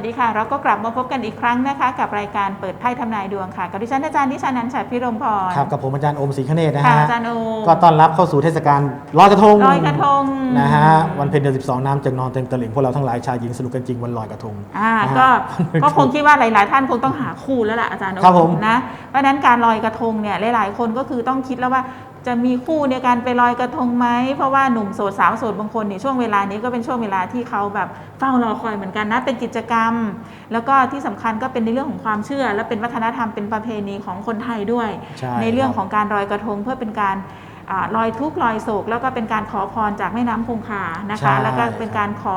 วัสดีค่ะ เราก็กลับมาพบกันอีกครั้งนะคะ กับรายการเปิดไพ่ทำนายดวงค่ะ กับดิฉันอาจารย์นิชานันท์ฉัตรพิรมพรครับกับผมอาจารย์โอมศรีคเนศนะค่ะฮะอาจารย์โอก็ต้อนรับเข้าสู่เทศกาลลอยกระทงลอยกระทงนะฮะวันเพ็ญเดือน12 น้ำจะนอนเต็มตลิ่งพวกเราทั้งหลายชายหญิงสนุกกันจริงวันลอยกระทง อ่านะฮะก็ก็คงคิดว่าหลาย ๆ ท่านคงต้องหาคู่แล้วล่ะอาจารย์โอครับผม นะเพราะฉะนั้นการลอยกระทงเนี่ยหลาย ๆ คนก็คือต้องคิดแล้วว่า จะมีคู่ในการไปลอยกระทงไหมเพราะว่าหนุ่มโสดสาวโสดบางคนเนี่ยช่วงเวลานี้ก็เป็นช่วงเวลาที่เขาแบบเฝ้ารอคอยเหมือนกันนะเป็นกิจกรรม แล้วก็ที่สำคัญก็เป็นในเรื่องของความเชื่อ และเป็นวัฒนธรรมเป็นประเพณีของคนไทยด้วยใช่ในเรื่องครับของการลอยกระทงเพื่อเป็นการอาลอยทุกข์ลอยโศก แล้วก็เป็นการขอพรจากแม่น้ำคงคานะใช่คะ แล้วก็เป็นการขอ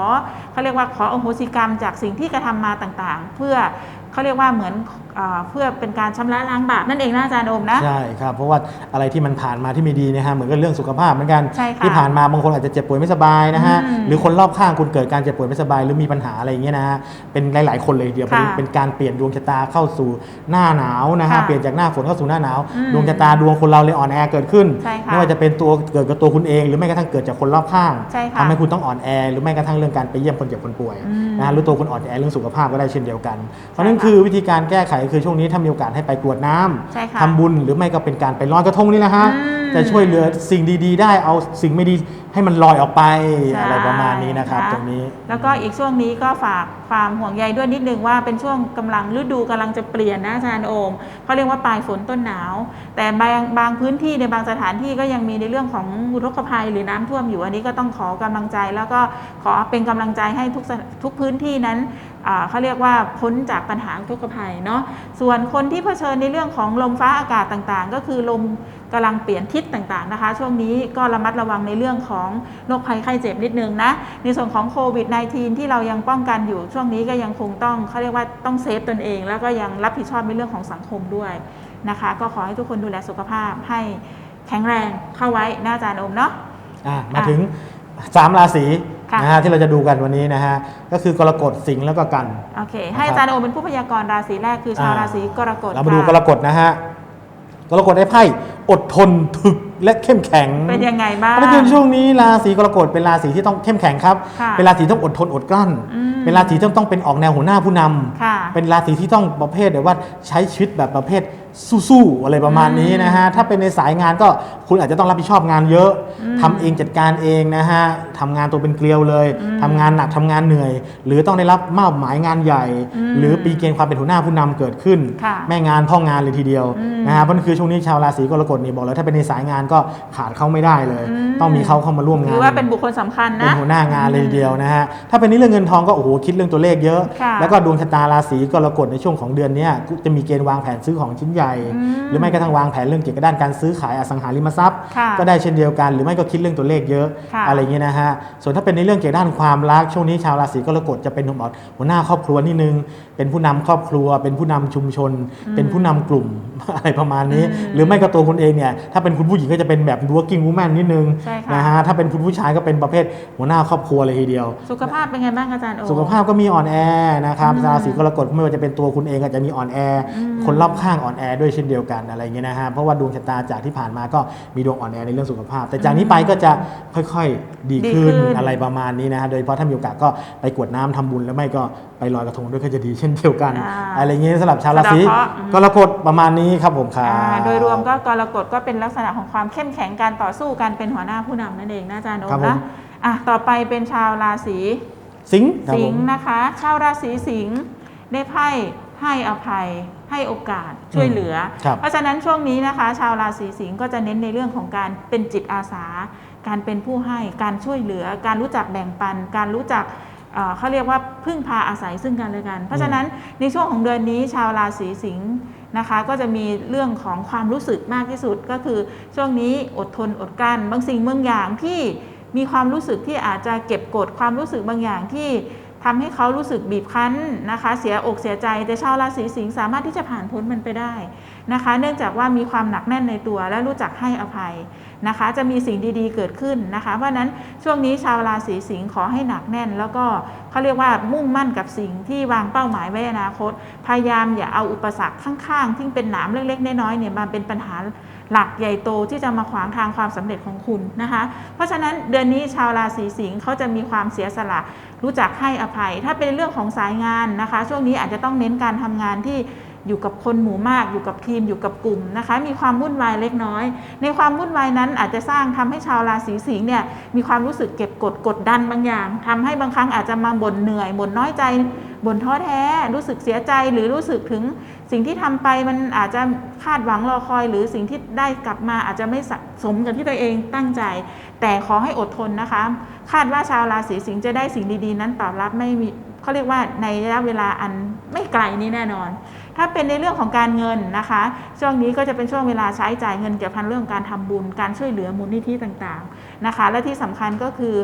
เขาเรียกว่าขออโหสิกรรมจากสิ่งที่กระทำมาต่างๆ เพื่อเขาเรียกว่าเหมือนอา เพื่อเป็นการชำระล้างบาปนั่นเองนะอาจารย์โอมนะใช่ครับเพราะว่าอะไรที่มันผ่านมาที่ไม่ดีเนะฮะเหมือนกับเรื่องสุขภาพเหมือนกันใช่ค่ะที่ผ่านมาบางคนอาจจะเจ็บป่วยไม่สบายนะฮะอืมหรือคนรอบข้างคุณเกิดการเจ็บป่วยไม่สบายหรือมีปัญหาอะไรอย่างเงี้ยนะฮะเป็นหลาย ๆ คนเลยทีเดียวค่ะเป็นการเปลี่ยนดวงชะตาเข้าสู่หน้าหนาวนะฮะค่ะเปลี่ยนจากหน้าฝนเข้าสู่หน้าหนาวอืมดวงชะตาดวงคนเราเลยอ่อนแอเกิดขึ้นใช่ค่ะไม่ว่าจะเป็นตัวเกิดกับตัวคุณเอง หรือไม่กระทั่งเกิดจากคนรอบข้างใช่ค่ะทำให้คุณต้องอ่อนแอ หรือไม่กระทั่งเรื่องการไปเยี่ยมคนเจ็บคนป่วยอืมนะฮะหรือตัวคุณอ่อนแอเรื่องสุขภาพก็ได้เช่นเดียวกัน เพราะฉะนั้นค่ะคือวิธีการแก้ไขคือช่วงนี้ถ้ามีโอกาสให้ไปกรวดน้ำใช่ค่ะทำบุญหรือไม่ก็เป็นการไปลอยกระทงนี่แหละฮะอืมจะช่วยเหลือสิ่งดีๆ ได้เอาสิ่งไม่ดีให้มันลอยออกไปใช่อะไรประมาณนี้นะครับนะตรงนี้ แล้วก็อีกช่วงนี้ก็ฝากความห่วงใยด้วยนิดนึงว่าเป็นช่วงกำลังฤดูกำลังจะเปลี่ยนนะอาจารย์โอมเขาเรียกว่าปลายฝนต้นหนาว แต่บางบางพื้นที่ในบางสถานที่ก็ยังมีในเรื่องของอุทกภัยหรือน้ำท่วมอยู่อันนี้ก็ต้องขอกำลังใจ แล้วก็ขอเป็นกำลังใจให้ทุกสถทุกพื้นที่นั้นอ่า เขาเรียกว่าพ้นจากปัญหาอุทกภัยเนาะส่วนคนที่เผชิญในเรื่องของลมฟ้าอากาศต่างๆ ก็คือลมกำลังเปลี่ยนทิศต่างๆนะคะ ช่วงนี้ก็ระมัดระวังในเรื่องของโรคภัยไข้เจ็บนิดนึงนะในส่วนของโควิด -19 ที่เรายังป้องกันอยู่ช่วงนี้ก็ยังคงต้องเขาเรียกว่าต้องเซฟตนเอง แล้วก็ยังรับผิดชอบในเรื่องของสังคมด้วยนะคะ ก็ขอให้ทุกคนดูแลสุขภาพให้แข็งแรงเข้าไว้หน้าอาจารย์โอมเนาะอะมาถึง 3 ราศี ค่ะ นะฮะที่เราจะดูกันวันนี้นะฮะก็คือกรกฎสิงห์แล้วก็กัน โอเค ให้อาจารย์โอมเป็นผู้พยากรณ์ราศีแรกคือชาวอ่า ราศีกรกฎเรามาดูค่ะกรกฎนะฮะกรกฎได้ไพ่อดทนถึกและเข้มแข็ง เป็นยังไงบ้างเพราะฉะนั้นช่วงนี้ราศีกรกฎเป็นราศีที่ต้องเข้มแข็งครับ ค่ะเป็นราศีที่ต้องอดทนอดกลั้น อืม เป็นราศีที่ต้องเป็นออกแนวหัวหน้าผู้นำค่ะ เป็นราศีที่ต้องประเภทแบบว่าใช้ชีวิตแบบประเภท สู้ๆอะไรประมาณนี้นะฮะถ้าเป็นในสายงานก็คุณอาจจะต้องรับผิดชอบงานเยอะอืมทำเองจัดการเองนะฮะทำงานตัวเป็นเกลียวเลยอืมทำงานหนักทำงานเหนื่อย หรือต้องได้รับมอบหมายงานใหญ่อืมหรือปีเกณฑ์ความเป็นหัวหน้าผู้นำเกิดขึ้นค่ะแม่งานพ่องานเลยทีเดียวอืมนะฮะเพราะนั่นคือช่วงนี้ชาวราศีกรกฎนี่บอกเลยถ้าเป็นในสายงานก็ขาดเขาไม่ได้เลยอืมต้องมีเขาเข้ามาร่วมงานถือว่าเป็นบุคคลสำคัญเป็นนะหัวหน้างานเลยทีเดียวนะฮะถ้าเป็นในเรื่องเงินทองก็โอ้โหคิดเรื่องตัวเลขเยอะค่ะแล้วก็ดวงชะตาราศีกรกฎในช่วงของเดือนเนี้ยจะมีเกณฑ์วางแผนซื้อของชิ้นใหญ่อืมหรือไม่กระทั่งวางแผนเรื่องเกี่ยวกับด้านการซื้อขายอสังหาริมทรัพย์ค่ะก็ได้เช่นเดียวกัน หรือไม่ก็คิดเรื่องตัวเลขเยอะค่ะอะไรอย่างเงี้ยนะฮะส่วนถ้าเป็นในเรื่องเกี่ยวกับด้านความรักช่วงนี้ชาวราศีกรกฎจะเป็นหัวหน้าครอบครัวนิดนึง เป็นผู้นำครอบครัว เป็นผู้นำชุมชน เป็นผู้นำกลุ่มอะไรประมาณนี้อืมหรือไม่ก็ตัวคุณเองเนี่ยถ้าเป็นคุณผู้หญิงก็จะเป็นแบบ working woman นิดนึงใช่ค่ะนะฮะถ้าเป็นคุณผู้ชายก็เป็นประเภทหัวหน้าครอบครัวเลยทีเดียว สุขภาพเป็นไงบ้างอาจารย์โอมสุขภาพก็มีอ่อนแอนะครับอืมราศีกรกฎไม่ว่าจะเป็นตัวคุณเองก็จะมีอ่อนแออืมคนรอบข้างอ่อนแอด้วยเช่นเดียวกันอะไรอย่างเงี้ยนะฮะเพราะว่าดวงชะตาจากที่ผ่านมาก็มีดวงอ่อนแอในเรื่องสุขภาพ แต่จากนี้ไปก็จะค่อยๆดีขึ้นดีขึ้นอะไรประมาณนี้นะฮะโดยเฉพาะถ้ามีโอกาสก็ไปกรวดน้ำทำบุญแล้วไม่ก็ไปลอยกระทงด้วยก็จะดีเช่นเดียวกันอ่าอะไรอย่างเงี้ยสำหรับชาวราศีสะเดาะเคราะห์อืมกรกฎประมาณนี้ครับผมครับอ่าโดยรวมก็กรกฎก็เป็นลักษณะของความเข้มแข็งการต่อสู้การเป็นหัวหน้าผู้นำนั่นเองนะอาจารย์โอครัมบผมนะอะต่อไปเป็นชาวราศีสิงห์ครับสิผงมห์นะคะ ชาวราศีสิงห์ได้ไพ่ให้อภัยให้โอกาสช่วยเหลือครับเพราะฉะนั้นช่วงนี้นะคะ ชาวราศีสิงห์ก็จะเน้นในเรื่องของการเป็นจิตอาสา การเป็นผู้ให้การช่วยเหลือ การรู้จักแบ่งปัน การรู้จักเอ่อเขาเรียกว่าพึ่งพาอาศัยซึ่งกันและกัน เพราะฉะนั้นในช่วงของเดือนนี้ชาวราศีสิงห์นะคะก็จะมีเรื่องของความรู้สึกมากที่สุดก็คือช่วงนี้อดทนอดกลั้น บางสิ่งบางอย่างที่มีความรู้สึกที่อาจจะเก็บกดความรู้สึกบางอย่างที่ ทำให้เขารู้สึกบีบคั้นนะคะ เสียอกเสียใจแต่ชาวราศีสิงห์สามารถที่จะผ่านพ้นมันไปได้นะคะ เนื่องจากว่ามีความหนักแน่นในตัวและรู้จักให้อภัยนะคะ จะมีสิ่งดีๆเกิดขึ้นนะคะ เพราะนั้นช่วงนี้ชาวราศีสิงห์ขอให้หนักแน่น แล้วก็เขาเรียกว่ามุ่งมั่นกับสิ่งที่วางเป้าหมายไว้ในอนาคต พยายามอย่าเอาอุปสรรคข้างๆที่เป็นหนามเล็กๆน้อยๆเนี่ยมาเป็นปัญหา หลักใหญ่โตที่จะมาขวางทางความสำเร็จของคุณนะคะ เพราะฉะนั้นเดือนนี้ชาวราศีสิงห์เขาจะมีความเสียสละ รู้จักให้อภัย ถ้าเป็นเรื่องของสายงานนะคะ ช่วงนี้อาจจะต้องเน้นการทำงานที่อยู่กับคนหมู่มากอยู่กับทีมอยู่กับกลุ่มนะคะ มีความวุ่นวายเล็กน้อย ในความวุ่นวายนั้นอาจจะสร้างทำให้ชาวราศีสิงห์เนี่ยมีความรู้สึกเก็บกดกดดันบางอย่างทำให้บางครั้งอาจจะมาบ่นเหนื่อยบ่นน้อยใจ บ่นท้อแท้รู้สึกเสียใจหรือรู้สึกถึงสิ่งที่ทำไปมันอาจจะคาดหวังรอคอย หรือสิ่งที่ได้กลับมาอาจจะไม่สมกับที่ตัวเองตั้งใจ แต่ขอให้อดทนนะคะ คาดว่าชาวราศีสิงห์จะได้สิ่งดีๆ นั้นตอบรับไม่มีเขาเรียกว่าในระยะเวลาอันไม่ไกลนี้แน่นอน ถ้าเป็นในเรื่องของการเงินนะคะ ช่วงนี้ก็จะเป็นช่วงเวลาใช้จ่ายเงินเกี่ยวพันเรื่องการทำบุญ การช่วยเหลือมูลนิธิต่างๆนะคะ และที่สำคัญก็คือ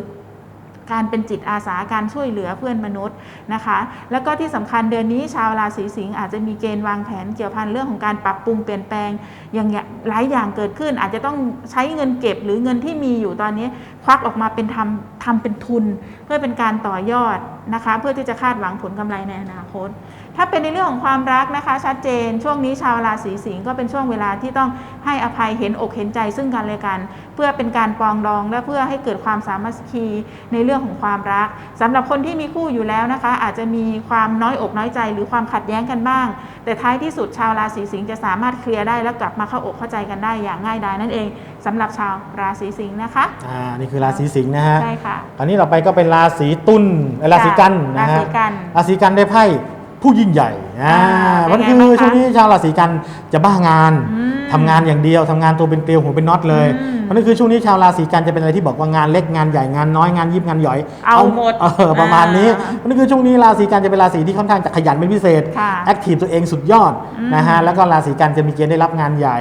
การเป็นจิตอาสาการช่วยเหลือเพื่อนมนุษย์นะคะ แล้วก็ที่สำคัญเดือนนี้ชาวราศีสิงห์อาจจะมีเกณฑ์วางแผนเกี่ยวพันเรื่องของการปรับปรุงเปลี่ยนแปลงอย่างหลายอย่างเกิดขึ้น อาจจะต้องใช้เงินเก็บหรือเงินที่มีอยู่ตอนนี้ควักออกมาเป็นทำทำเป็นทุน เพื่อเป็นการต่อยอดนะคะ เพื่อที่จะคาดหวังผลกำไรในอนาคต ถ้าเป็นในเรื่องของความรักนะคะชัดเจน ช่วงนี้ชาวราศีสิงห์ก็เป็นช่วงเวลาที่ต้องให้อภัยเห็นอกเห็นใจซึ่งกันและกัน เพื่อเป็นการปรองดองและเพื่อให้เกิดความสามัคคีในเรื่องของความรักสำหรับคนที่มีคู่อยู่แล้วนะคะ อาจจะมีความน้อยอกน้อยใจ หรือความขัดแย้งกันบ้าง แต่ท้ายที่สุดชาวราศีสิงห์จะสามารถเคลียร์ได้และกลับมาเข้าอกเข้าใจกันได้อย่างง่ายดายนั่นเองสำหรับชาวราศีสิงห์นะคะอ่านี่คือราศีสิงห์นะฮะใช่ค่ะตอนนี้เราไปก็เป็นราศีตุลเอ้ยราศีกันนะราฮะศีกันราศีกันได้ไพ่ ผู้ยิ่งใหญ่อ่าอ่ามันเป็นไงคือบ้างคะช่วงนี้ชาวราศีกันจะบ้างานอืมทำงานอย่างเดียวทำงานตัวเป็นเกลียวหัวเป็นน็อตเลยอืมมันก็คือช่วงนี้ชาวราศีกันจะเป็นอะไรที่บอกว่างานเล็กงานใหญ่งานน้อยงานยิบงานหย่อยเอาหมดเออประมาณนี้อ่ามันก็คือช่วงนี้ราศีกันจะเป็นราศีที่ค่อนข้างจะขยันเป็นพิเศษค่ะแอคทีฟตัวเองสุดยอดอืมนะฮะแล้วก็ราศีกันจะมีเกณฑ์ได้รับงานใหญ่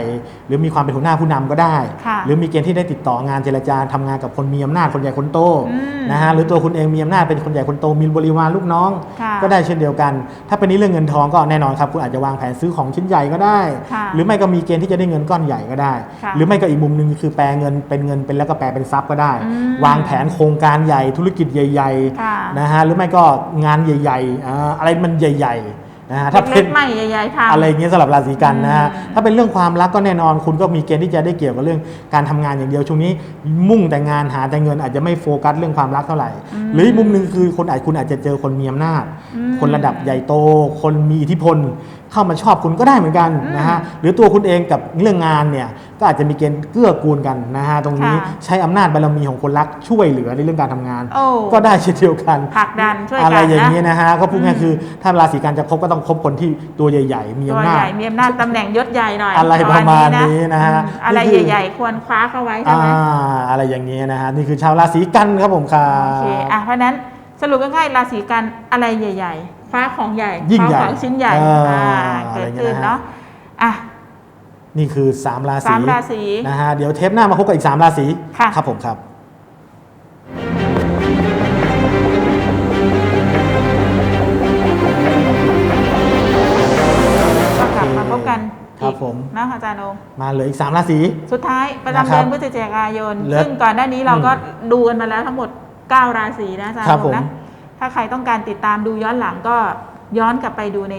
หรือมีความเป็นหัวหน้าผู้นำก็ได้ ค่ะ หรือมีเกณฑ์ที่ได้ติดต่องานเจรจาทำงานกับคนมีอำนาจคนใหญ่คนโตอืมนะฮะหรือตัวคุณเองมีอำนาจเป็นคนใหญ่คนโตมีบริวารลูกน้อง ค่ะ ก็ได้เช่นเดียวกัน ถ้าเป็นในเรื่องเงินทองก็แน่นอนครับ คุณอาจจะวางแผนซื้อของชิ้นใหญ่ก็ได้ค่ะหรือไม่ก็มีเกณฑ์ที่จะได้เงินก้อนใหญ่ก็ได้ค่ะหรือไม่ก็อีกมุมหนึ่งคือแปลเงินเป็นเงินเป็นแล้วก็แปลเป็นทรัพย์ก็ได้อืมวางแผนโครงการใหญ่ธุรกิจใหญ่ค่ะๆนะฮะหรือไม่ก็งานใหญ่ๆอ่าอะไรมันใหญ่ ๆนะฮะถ้าเล็เป็กนๆใหม่ใหญ่ๆทำอะไรอย่างเงี้ยสำหรับราศีกันนะฮะอืมถ้าเป็นเรื่องความรักก็แน่นอน คุณก็มีเกณฑ์ที่จะได้เกี่ยวกับเรื่องการทำงานอย่างเดียวช่วงนี้ มุ่งแต่งานหาแต่เงินอาจจะไม่โฟกัสเรื่องความรักเท่าไหร่ หรืออีกมุมหนึ่งคือคนอาจคุณอาจจะเจอคนมีอำนาจอืมคนระดับใหญ่โต คนมีอิทธิพล เข้ามาชอบคุณก็ได้เหมือนกันนะฮะหรือตัวคุณเองกับเรื่องงานเนี่ยก็อาจจะมีเกณฑ์เกื้อกูลกันนะฮะตรงนี้ค่ะใช้อำนาจบารมีของคนรักช่วยเหลือในเรื่องการทำงานโอ้ก็ได้เช่นเดียวกันผลักดันช่วยกันอะไรอย่างนี้นะนะฮะก็พูดง่ายๆคือถ้าราศีกันจะคบก็ต้องคบคนที่ตัวใหญ่ๆมีตัวอำนาใหจญ่มีอำนาจตำแหน่งยศใหญ่หน่อยอะไรประมาณนี้นะฮะอืมอะไรนี่คือใหญ่ๆควรคว้าเข้าไว้ใช่อ่าไหมอะไรอย่างนี้นะฮะนี่คือชาวราศีกันครับผมครัโอเคบอะเพราะฉะนั้นสรุปง่ายๆราศีกันอะไรใหญ่ ๆ คว้าของใหญ่ยิ่งคว้าใหญ่ของชิ้นใหญ่เอออ่าอะไรเกิดอย่างเงี้ขึ้ยนนะฮะเนาะอะ นี่คือ 3 ราศีสามราศีนะฮะเดี๋ยวเทปหน้ามาพบกับอีก 3 ราศีค่ะ ครับผมครับก็กลับมาพบกันครับอีกผมนะอาจารย์โอมมาเหลืออีก 3 ราศี สุดท้ายประนะจำครัเดืบอนพฤศจิกายน เหลือซึ่งก่อนหน้านี้เราก็ดูกันมาแล้วทั้งหมด 9 ราศีนะอาจารย์ครับโอผมมนะ ถ้าใครต้องการติดตามดูย้อนหลังก็ย้อนกลับไปดูใน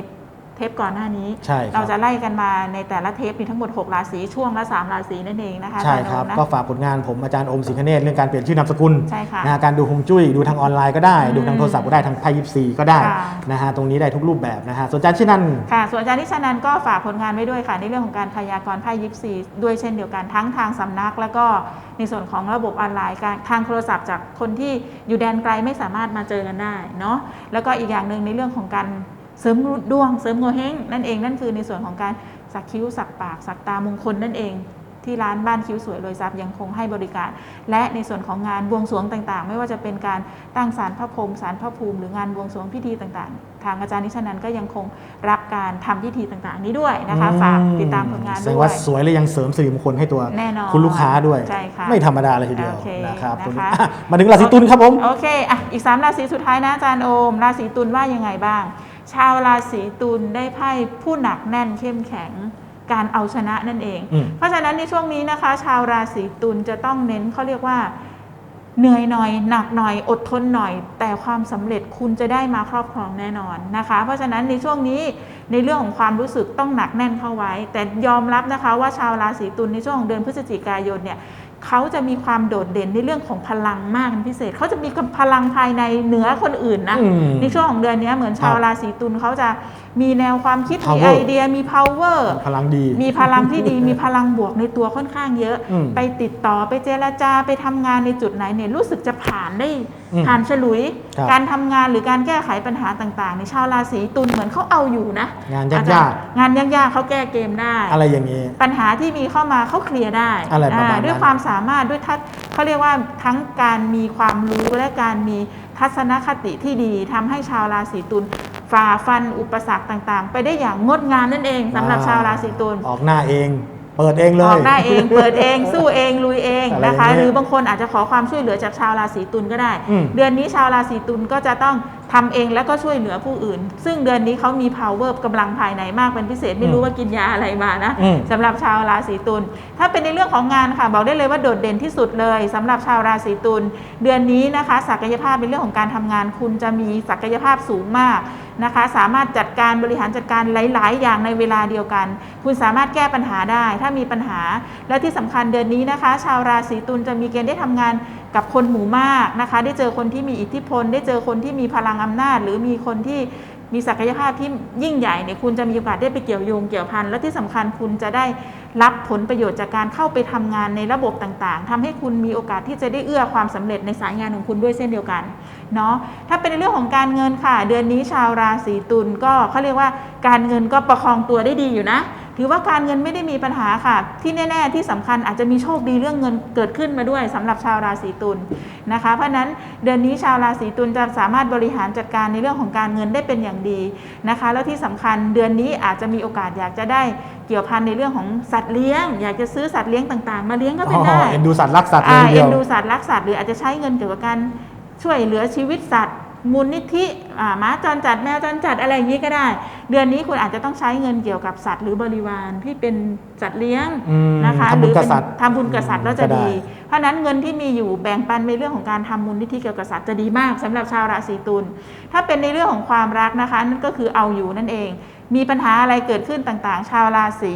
เทปก่อนหน้านี้ ใช่คเรารับจะไล่กันมาในแต่ละเทปมีทั้งหมด 6 ราศีช่วงละ 3 ราศีนั่นเองนะคะใช่อาจาย์ครับโอมนะ ก็ฝากผลงานผมอาจารย์อมสิงคเนตเรื่องการเปลี่ยนชื่อนามสกุลใช่ค่ะนะฮะการดูฮวงจุ้ยดูทางออนไลน์ก็ได้อืมดูทางโทรศัพท์ก็ได้ทางไพ่ยิปซีก็ได้ค่ะ นะฮะตรงนี้ได้ทุกรูปแบบนะฮะส่วนอาจารย์ชื่อนั้นค่ะ ส่วนอาจารย์นิชานันก็ฝากผลงานไว้ด้วยค่ะ ในเรื่องของการพยากรณ์ไพ่ยิปซีด้วยเช่นเดียวกันทั้งทางสำนัก แล้วก็ในส่วนของระบบออนไลน์การทางโทรศัพท์จากคนที่อยู่แดนไกลไม่สามารถมาเจอกันได้เนาะแล้วก็อีกอย่างหนึ่งในเรื่องของการ เสริมดวงเสริมโงเฮงนั่นเองนั่นคือในส่วนของการสักคิ้วสักปาก สักตามงคลนั่นเองที่ร้านบ้านคิ้วสวยรวยทรัพย์ยังคงให้บริการ และในส่วนของงานบวงสรวงต่างๆ ไม่ว่าจะเป็นการตั้งศาลพระพรหมศาลพระภูมิ หรืองานบวงสรวงพิธีต่างๆ ทางอาจารย์นิชนันก็ยังคงรับการทำพิธีต่างๆ นี้ด้วยนะคะฝากติดตามผลงานแสดด้งวว่ายสวยและยังเสริมสิริมงคลให้ตัวแน่นอนคุณลูกค้าด้วยใช่ค่ะไม่ธรรมดาเลยทีเดียวโอเคนะครับนะคะตรงนี้อะมาถึงราศีตุลครับผมโอเคอะอีก3ราศีสุดท้ายนะอาจารย์โอมราศีตุลว่ายังไงบ้าง ชาวราศีตุลได้ไพ่ผู้หนักแน่นเข้มแข็งการเอาชนะนั่นเองอืมเพราะฉะนั้นในช่วงนี้นะคะ ชาวราศีตุลจะต้องเน้นเขาเรียกว่าเหนื่อยหน่อยหนักหน่อยอดทนหน่อย แต่ความสำเร็จคุณจะได้มาครอบครองแน่นอนนะคะ เพราะฉะนั้นในช่วงนี้ในเรื่องของความรู้สึกต้องหนักแน่นเข้าไว้ แต่ยอมรับนะคะว่าชาวราศีตุลในช่วงของเดือนพฤศจิกายนเนี่ย เขาจะมีความโดดเด่นในเรื่องของพลังมากเป็นพิเศษ เขาจะมีพลังภายในเหนือคนอื่นนะอืมในช่วงของเดือนนี้เหมือนชาวครับราศีตุลเขาจะมีแนวความคิด มี Power ไอเดียมี power พลังดี มีพลังที่ดี มีพลังบวกในตัวค่อนข้างเยอะ อืมไปติดต่อไปเจรจาไปทำงานในจุดไหนเนี่ยรู้สึกจะผ่านได้อืมผ่านฉลุย ครับการทำงานหรือการแก้ไขปัญหาต่างๆในชาวราศีตุลเหมือนเขาเอาอยู่นะงานอจรยากงานยากๆเขาแก้เกมได้ๆอะไรอย่างนี้ ปัญหาที่มีเข้ามาเขาเคลียร์ได้อะไรประมาณอ่าด้วยนั้นความสามารถด้วยทัศเขาเรียกว่าทั้งการมีความรู้และการมีทัศนคติที่ดีทำให้ชาวราศีตุล ฝ่าฟันอุปสรรคต่างๆ ไปได้อย่างงดงามนั่นเองสำหรับชาวราศีตุลออกหน้าเอง เปิดเองเลยออกได้เอง เปิดเอง สู้เองลุยเองอะไรนะคะอย่างเงี้ยหรือบางคนอาจจะขอความช่วยเหลือจากชาวราศีตุลก็ได้อืมเดือนนี้ชาวราศีตุลก็จะต้องทำเองแล้วก็ช่วยเหลือผู้อื่น ซึ่งเดือนนี้เขามี power กำลังภายในมากเป็นพิเศษไม่รู้ว่ากินยาอะไรมานะอืมสำหรับชาวราศีตุลถ้าเป็นในเรื่องของงานค่ะ บอกได้เลยว่าโดดเด่นที่สุดเลยสำหรับชาวราศีตุลเดือนนี้นะคะ ศักยภาพในเรื่องของการทำงานคุณจะมีศักยภาพสูงมาก นะคะ สามารถจัดการบริหารจัดการหลาย ๆ อย่างในเวลาเดียวกัน คุณสามารถแก้ปัญหาได้ ถ้ามีปัญหา และที่สำคัญเดือนนี้นะคะ ชาวราศีตุลจะมีเกณฑ์ได้ทำงานกับคนหมู่มากนะคะ ได้เจอคนที่มีอิทธิพล ได้เจอคนที่มีพลังอำนาจ หรือมีคนที่ มีศักยภาพที่ยิ่งใหญ่เนี่ยคุณจะมีโอกาสได้ไปเกี่ยวโยงเกี่ยวพันและที่สำคัญคุณจะได้รับผลประโยชน์จากการเข้าไปทำงานในระบบต่างๆทำให้คุณมีโอกาสที่จะได้เอื้อความสำเร็จในสายงานของคุณด้วยเช่นเดียวกันเนาะถ้าเป็นในเรื่องของการเงินค่ะ เดือนนี้ชาวราศีตุลก็เขาเรียกว่าการเงินก็ประคองตัวได้ดีอยู่นะ ถือว่าการเงินไม่ได้มีปัญหาค่ะ ที่แน่ๆที่สำคัญอาจจะมีโชคดีเรื่องเงินเกิดขึ้นมาด้วยสำหรับชาวราศีตุลนะคะ เพราะฉะนั้นเดือนนี้ชาวราศีตุลจะสามารถบริหารจัดการในเรื่องของการเงินได้เป็นอย่างดีนะคะ แล้วที่สำคัญเดือนนี้อาจจะมีโอกาสอยากจะได้เกี่ยวพันในเรื่องของสัตว์เลี้ยง อยากจะซื้อสัตว์เลี้ยงต่างๆ มาเลี้ยงก็เป็นได้อ๋อเอ็นดูสัตว์รักสัตว์เลอ่ายทีเดีเอ็ยนวดูสัตว์รักสัตว์หรืออาจจะใช้เงินเกี่ยวกับการช่วยเหลือชีวิตสัตว์ มูลนิธิอ่าหมาจรจัดแมวจรจัดอะไรอย่างนี้ก็ได้ เดือนนี้คุณอาจจะต้องใช้เงินเกี่ยวกับสัตว์หรือบริวารที่เป็นสัตว์เลี้ยงอืมนะคะทำบุญหรือเป็นกับสัตว์ทำบุญกับสัตว์แล้วจะก็ได้ดี เพราะฉะนั้นเงินที่มีอยู่แบ่งปันในเรื่องของการทำมูลนิธิเกี่ยวกับสัตว์จะดีมากสำหรับชาวราศีตุลถ้าเป็นในเรื่องของความรักนะคะนั่นก็คือเอาอยู่นั่นเอง มีปัญหาอะไรเกิดขึ้นต่างๆ ชาวราศี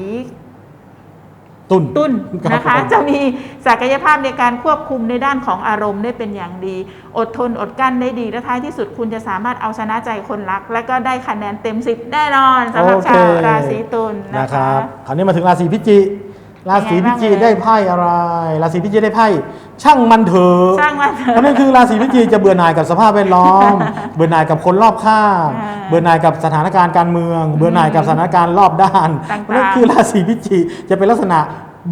ตุนตุ้นครับนะคะผมจะมีศักยภาพในการควบคุมในด้านของอารมณ์ได้เป็นอย่างดี อดทนอดกลั้นได้ดีและท้ายที่สุดคุณจะสามารถเอาชนะใจคนรัก และก็ได้คะแนนเต็มสิบแน่นอนสำหรับโอเคชาวราศีตุลนะนะคคะรับคราวนี้มาถึงราศีพิจิ ราศีพิจิเป็นไงบ้างได้ไพ่อะไร ราศีพิจิได้ไพ่ช่างมันเถอะช่างมันเถอะเพราะนั่นคือราศีพิจิจะเบื่อหน่ายกับสภาพแวดล้อม เบื่อหน่ายกับคนรอบข้างอ่าเบื่อหน่ายกับสถานการณ์การเมือง เบื่อหน่ายกับสถานการณ์รอบด้านต่างๆเพราะนั่นคือราศีพิจิจะเป็นลักษณะ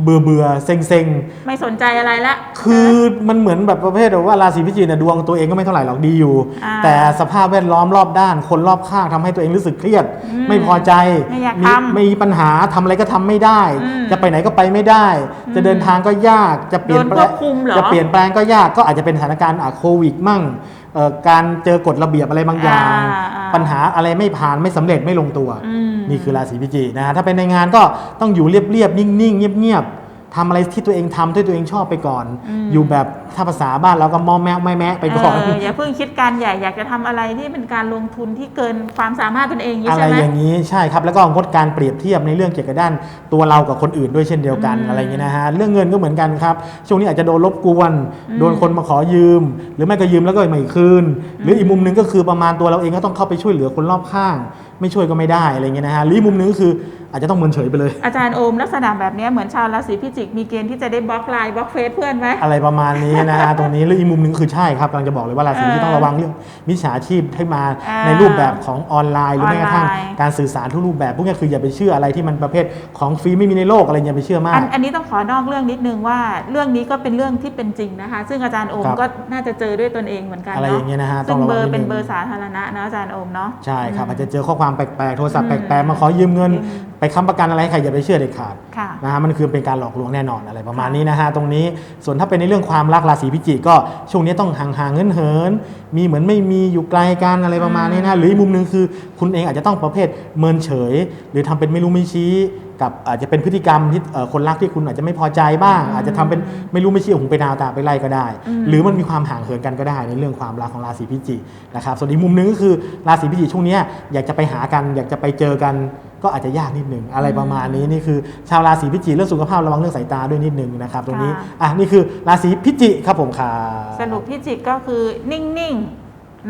เบื่อเบื่อๆเซ็งเซ็งๆไม่สนใจอะไรละ คือมันเหมือนแบบประเภทแบบว่าราศีพิจิกเนี่ยดวงตัวเองก็ไม่เท่าไหร่หรอกดีอยู่อ่าแต่สภาพแวดล้อมรอบด้าน คนรอบข้างทำให้ตัวเองรู้สึกเครียดอืมไม่พอใจไม่อยากมีทำมีปัญหาทำอะไรก็ทำไม่ได้อืมจะไปไหนก็ไปไม่ได้ จะเดินทางก็ยากจะเปลี่ยนโดนควบคุมเหรอจะเปลี่ยนแปลงก็ยากก็อาจจะเป็นสถานการณ์อะโควิดมั่งเอ่อ การเจอกฎระเบียบอะไรบางอย่างอ่าอ่าปัญหาอะไรไม่ผ่านไม่สำเร็จไม่ลงตัวอืมนี่คือราศีพิจิกนะฮะถ้าเป็นในงานก็ต้องอยู่เรียบๆนิ่งๆเงียบๆ ทำอะไรที่ตัวเองทำที่ตัวเองชอบไปก่อนอืมอยู่แบบถ้าภาษาบ้านเราก็มอแมะไม่แมะไปก่อนเอออย่าเพิ่งคิดการใหญ่อยากจะทำอะไรที่เป็นการลงทุนที่เกินความสามารถตนเองอย่างนี้อะไรใช่ไหมอย่างนี้ใช่ครับแล้วก็งดการเปรียบเทียบในเรื่องเกี่ยวกับด้าน ตัวเรากับคนอื่นด้วยเช่นเดียวกันอืมอะไรอย่างนี้นะฮะเรื่องเงินก็เหมือนกันครับช่วงนี้อาจจะโดนรบกวนอืมโดนคนมาขอยืม หรือไม่ก็ยืมแล้วก็ไม่คืนหรืออีกมุมหนึงก็คือประมาณตัวเราเองก็ต้องเข้าไปช่วยเหลือคนรอบข้าง ไม่ช่วยก็ไม่ได้อะไรอย่างเงี้ยนะฮะหรืออีกมุมหนึงก็คืออาจจะต้องเมินเฉยไปเลย อาจารย์โอมลักษณะแบบเนี้ยเหมือนชาวราศีพิจิกมีเกณฑ์ที่จะได้บล็อกไลน์บล็อกเฟซเพื่อนไหมอะไรประมาณนี้นะฮะตรงนี้หรืออีกมุมหนึงคือใช่ครับกำลังจะบอกเลยว่าราศีเออที่ต้องระวังเรื่องมิจฉาชีพให้มาอ่าในรูปแบบของออนไลน์ หรือแม้กระทั่งออนไลน์การสื่อสารทุกรูปแบบพวกนี้คืออย่าไปเชื่ออะไรที่มันประเภทของฟรีไม่มีในโลกอะไรอย่าไปเชื่อมาอักนอันนี้ต้องขอนอกเรื่องนิดนึงว่าเรื่องนี้ก็เป็นเรื่องที่เป็นจริงนะคะ ซึ่งอาจารย์โอมครับก็น่าจะเจอด้วยตนเองเหมือนกันอะไรเนาะอย่างเงี้ยนะฮะต้ซึ่องงระเบวัองร์นิดเป็นนึงเบอร์สาธารณะนะอาจารย์โอมเนาะใช่ครับมอาจจะเจอข้อความแปลกๆ โทรศัพท์อืแปลมกๆ มาขอยืมเงินอืมไปค้ำประกันอะไรให้ใครอย่าไปเชื่อเด็ดขาดค่ะนะฮะมันคือเป็นการหลอกลวงแน่นอนอะไรประมาณค่ะนี้นะฮะตรงนี้ส่วนถ้าเป็นในเรื่องความรักราศีพิจิกก็ช่วงนี้ต้องห่างๆเหินเหินๆมีเหมือนไม่มีอยู่ไกลกันอะไรประมาณนี้นะหรืออีกมุมหนึงคือ คุณเองอาจจะต้องประเภทเมินเฉย หรือทำเป็นไม่รู้ไม่ชี้กับอาจจะเป็นพฤติกรรมที่เอ่อคนรักที่คุณอาจจะไม่พอใจบ้าง อาจจะทำเป็นไม่รู้ไม่เชื่อหูไปนาวตาไปไล่ก็ได้อืมหรือมันมีความห่างเหินกันก็ได้ในเรื่องความรักของราศีพิจิกนะครับส่วนอีกมุมหนึงก็คือราศีพิจิกช่วงเนี้ยอยากจะไปหากันอยากจะไปเจอกันก็อาจจะยากนิดหนึ่งอะไรประมาณนี้นี่คือ ชาวราศีพิจิกเรื่องสุขภาพระวังเรื่องสายตาด้วยนิดหนึงนะครับตรงนี้ค่ะอะนี่คือราศีพิจิกครับผมค่ะสรุปพิจิกก็คือนิ่งๆ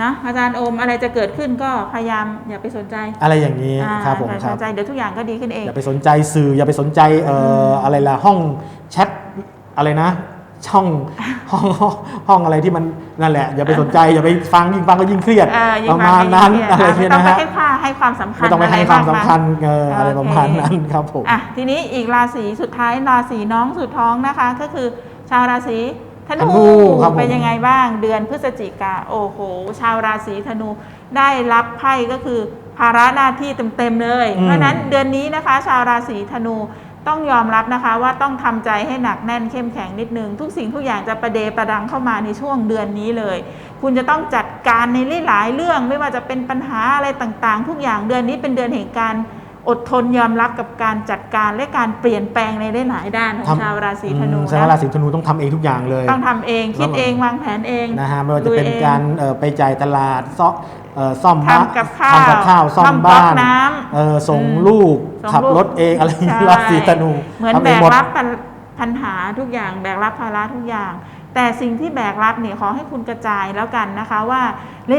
นะอาจารย์โอมอะไรจะเกิดขึ้นก็พยายามอย่าไปสนใจอะไรอย่างนี้อ่าครับผมอย่าคสรับนใจเดี๋ยวทุกอย่างก็ดีขึ้นเองอย่าไปสนใจสื่ออย่าไปสนใจเอ่อออะไรล่ะห้องแชทอะไรนะ ช่องห้องห้องห้องอะไรที่มันนั่นแหละ อย่าไปสนใจอย่าไปฟังยิ่งฟังก็ยิ่งเครียดเออยิ่ปงระมาณฟังนั้นยิ่งอะไรเครียเงี้ดยไม่นะต้องไปฮะให้ค่าให้ความสำคัญไม่ต้องไปให้ะรความกสำคัญเอออะไรโอเคประมาณนั้นครับผมอะทีนี้อีกราศีสุดท้ายราศีน้องสุดท้องนะคะ ก็คือชาวราศี ธธนูนูครับผม เป็นยังไงบ้างเดือนพฤศจิกาโอ้โห ชาวราศีธนูได้รับไพ่ก็คือภาระหน้าที่เต็มๆเลยเพราะฉะนั้นเดือนนี้นะคะ ชาวราศีธนูต้องยอมรับนะคะ ว่าต้องทำใจให้หนักแน่นเข้มแข็งนิดนึง ทุกสิ่งทุกอย่างจะประเดประดังเข้ามาในช่วงเดือนนี้เลย คุณจะต้องจัดการในหลายๆเรื่องไม่ว่าจะเป็นปัญหาอะไรต่างๆ ทุกอย่างเดือนนี้เป็นเดือนแห่งการ อดทนยอมรับกับการจัดการและการเปลี่ยนแปลงในหลายๆด้านของทำ ชาวราศีธนูอืมแสดงว่ารานะศีธนูต้องทำเองทุกอย่างเลยต้องทำเองคิดเองวางแผนเองนะฮะไม่ว่าจะลุยเป็นอง การเอ่อไปจ่ายตลาดซ่อเอ่อซ่อมทำกับข้าวทำกับข้าวซ่อมซ่อมบล็อกบ้านน้ำเอ่อส่งอืมลูกส่งขับลูก รถเองอะไรอย่างเงี้ยใช่ราศีธนูเหมือนทำแบงกหมด รับปัญปัญหาทุกอย่างแบกรับภาระทุกอย่าง แต่สิ่งที่แบกรับเนี่ยขอให้คุณกระจายแล้วกันนะคะว่า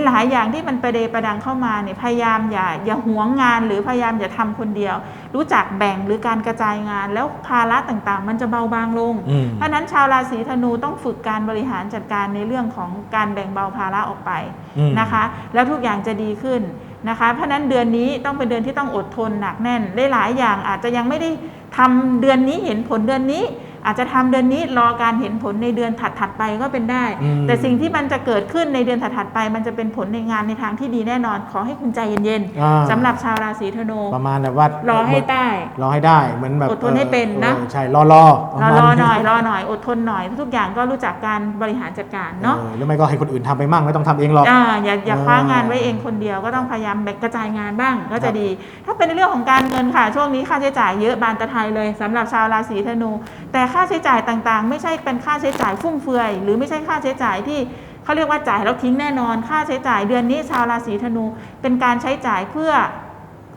หลายๆอย่างที่มันประเดประดังเข้ามาเนี่ยพยายามอย่าอย่าหวงงานหรือพยายามอย่าทำคนเดียว รู้จักแบ่งหรือการกระจายงาน แล้วภาระต่างๆ มันจะเบาบางลงอืมเพราะฉะนั้นชาวราศีธนูต้องฝึกการบริหารจัดการในเรื่องของการแบ่งเบาภาระออกไปอืมนะคะ แล้วทุกอย่างจะดีขึ้นนะคะเพราะฉะนั้นเดือนนี้ต้องเป็นเดือนที่ต้องอดทนหนักแน่นได้หลายอย่างอาจจะยังไม่ได้ทำเดือนนี้เห็นผลเดือนนี้ อาจจะทำเดือนนี้รอการเห็นผลในเดือนถัดๆไปก็เป็นได้อืมแต่สิ่งที่มันจะเกิดขึ้นในเดือนถัดๆไป มันจะเป็นผลในงานในทางที่ดีแน่นอน ขอให้คุณใจเย็นอ่าๆสำหรับชาวราศีธนูประมาณแบบว่ารอให้ได้รอให้ได้เหมือนแบบอดทนให้เป็นนะออใช่รอรอประรอมาณรอหน่อยรอหน่อยอดทนหน่อยทุกอย่างก็รู้จักการบริหารจัดการเนาะออหรือไม่ก็ให้คนอื่นทำไปมั่งไม่ต้องทำเองหรอกอ่าอย่าอย่าเออคว้างานไว้เองคนเดียวก็ต้องพยายามแบ่งกระจายงานบ้างก็จะดี ถ้าเป็นในเรื่องของการเงินค่ะ ช่วงนี้ค่าใช้จ่ายเยอะบานตะไทยเลยสำหรับชาวราศีธนูแต่ค่าใช้จ่ายต่างๆ ไม่ใช่เป็นค่าใช้จ่ายฟุ่มเฟือย หรือไม่ใช่ค่าใช้จ่ายที่เขาเรียกว่าจ่ายแล้วทิ้งแน่นอน ค่าใช้จ่ายเดือนนี้ชาวราศีธนู เป็นการใช้จ่ายเพื่อ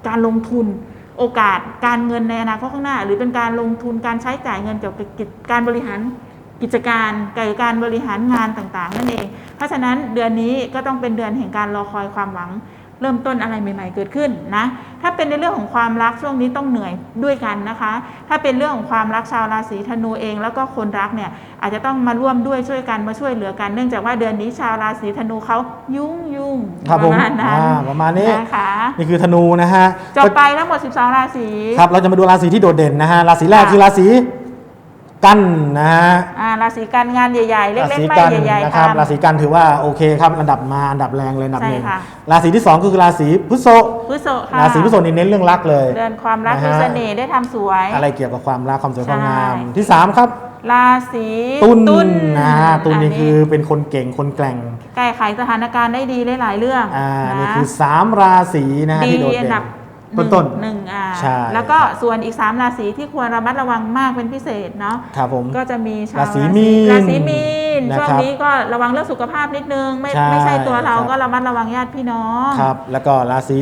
การลงทุนโอกาสการเงินในอนาคตข้างหน้า หรือเป็นการลงทุนการใช้จ่ายเงินเกี่ยวกับการบริหารกิจการเกี่ยวกับการบริหารงานต่างๆ นั่นเอง เพราะฉะนั้นเดือนนี้ก็ต้องเป็นเดือนแห่งการรอคอยความหวัง เริ่มต้นอะไรใหม่ ๆ เกิดขึ้นนะ ถ้าเป็นในเรื่องของความรักช่วงนี้ต้องเหนื่อยด้วยกันนะคะ ถ้าเป็นเรื่องของความรักชาวราศีธนูเอง แล้วก็คนรักเนี่ยอาจจะต้องมาร่วมด้วยช่วยกันมาช่วยเหลือกัน เนื่องจากว่าเดือนนี้ชาวราศีธนูเขายุ่งยุ่งๆครับปผมระมาณนั้นอ่าประมาณนี้นะคะนี่คือธนูนะฮะจบไปทั้งหมด 12 ราศี ครับเราจะมาดูราศีที่โดดเด่นนะฮะราศีแรกค่ะ คือราศี กันนะฮะอ่าราศีการงานใหญ่ๆ เล็รากศีๆไม่กันใหญ่นะๆครับทำราศีกันถือว่าโอเคครับอันดับมาอันดับแรงเลยอันดับหนึ่งใช่ค่ะราศีที่สองก็คือราศีพฤษภพฤษภค่ะราศีพฤษภนี่เน้นเรื่องรักเลยเดือนความรักนะมีฮะเสน่ห์ได้ทำสวย อะไรเกี่ยวกับความรักความสวยความงามใช่ที่สามครับราศีตุลตุลนะฮะตุลนี่นคือเป็นคนเก่งคนแกร่งแก้ไขสถานการณ์ได้ดีหลายๆเรื่องอ่านะนี่คือสามราศีนะฮะดีที่โดดอันเด่ดับนต้นหนึ่งอ่า ใช่ แล้วก็ส่วนอีก 3 ราศีที่ควรระมัดระวังมากเป็นพิเศษเนาะๆครับผม ก็จะมีชาวราศีมีนราศีมีนนะครับช่วงนี้ก็ระวังเรื่องสุขภาพนิดนึง ไม่ใช่ไม่ใช่ตัวเราครับ ก็ระมัดระวังญาติพี่น้อง ครับ แล้วก็ราศี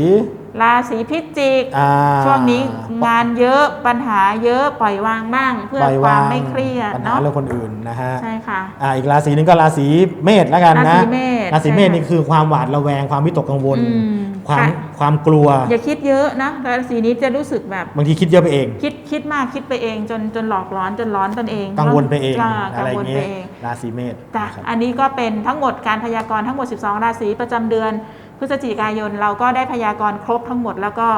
ราศีพิจิก อ่าช่วงนี้งานเยอะปัญหาเยอะปล่อยวางบ้าง เพื่อปล่อยความงไม่เครียดปัญหาเนาะเรื่องคนอื่นนะฮะใช่ค่ะ อ่าอีกราศีหนึงก็ราศีเมษแล้วกันนะราศีเมษราศีเมษใช่ค่ะนี่คือความหวาดระแวงความวิตกกังวล อืม ความค่ะความกลัว อย่าคิดเยอะนะราศีนี้จะรู้สึกแบบบางทีคิดเยอะไปเอง คิดคิดมากคิดไปเองจนจนหลอกร้อนจนร้อนตนเอง กังวลไปเองจ้าอะกังไรอวลย่างไปเงี้ยเองราศีเมษจ้ะนะครับอันนี้ก็เป็นทั้งหมดการพยากรณ์ทั้งหมด 12 ราศีประจำเดือน พฤศจิกายนเราก็ได้พยากรณ์ครบทั้งหมดแล้วก็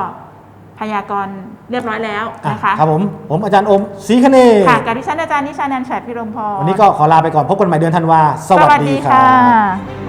พยากรณ์เรียบร้อยแล้วอะนะคะครับผมผมอาจารย์อมศรีคเนศค่ะกับดิฉันอาจารย์นิชานันท์แฉดพิรมพรวันนี้ก็ขอลาไปก่อนพบกันใหม่เดือนธันวาสวัสดีครับค่ะ